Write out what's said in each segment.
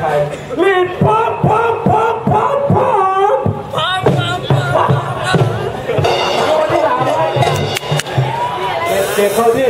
ใครลีดพร้อมพร้อมพร้อมพร้อมพร้อมเจ็บเขาที่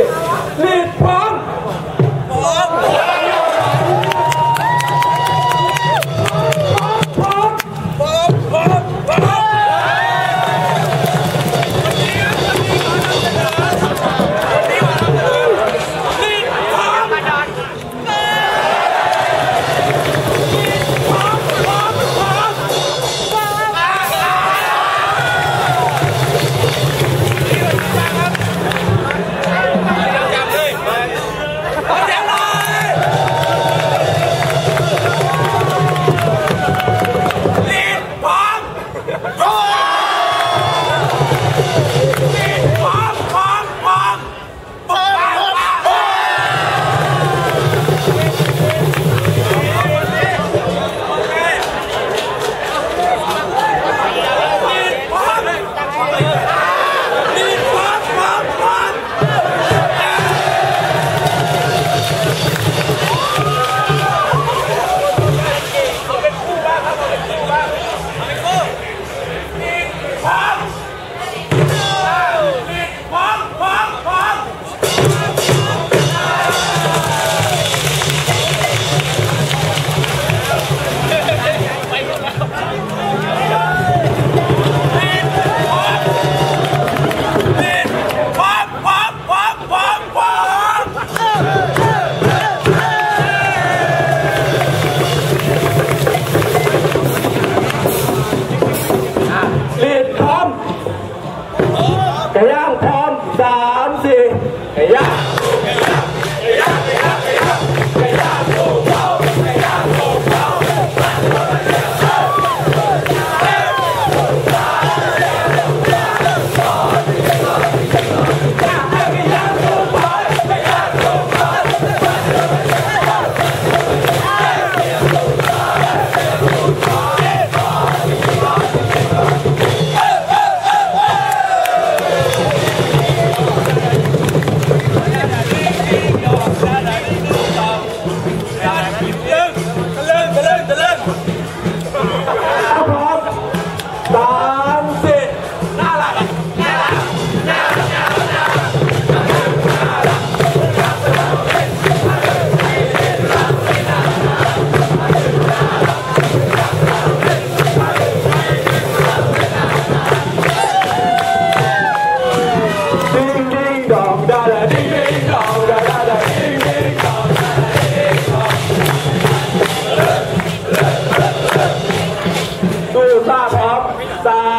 สู้ซ่าพร้อมสา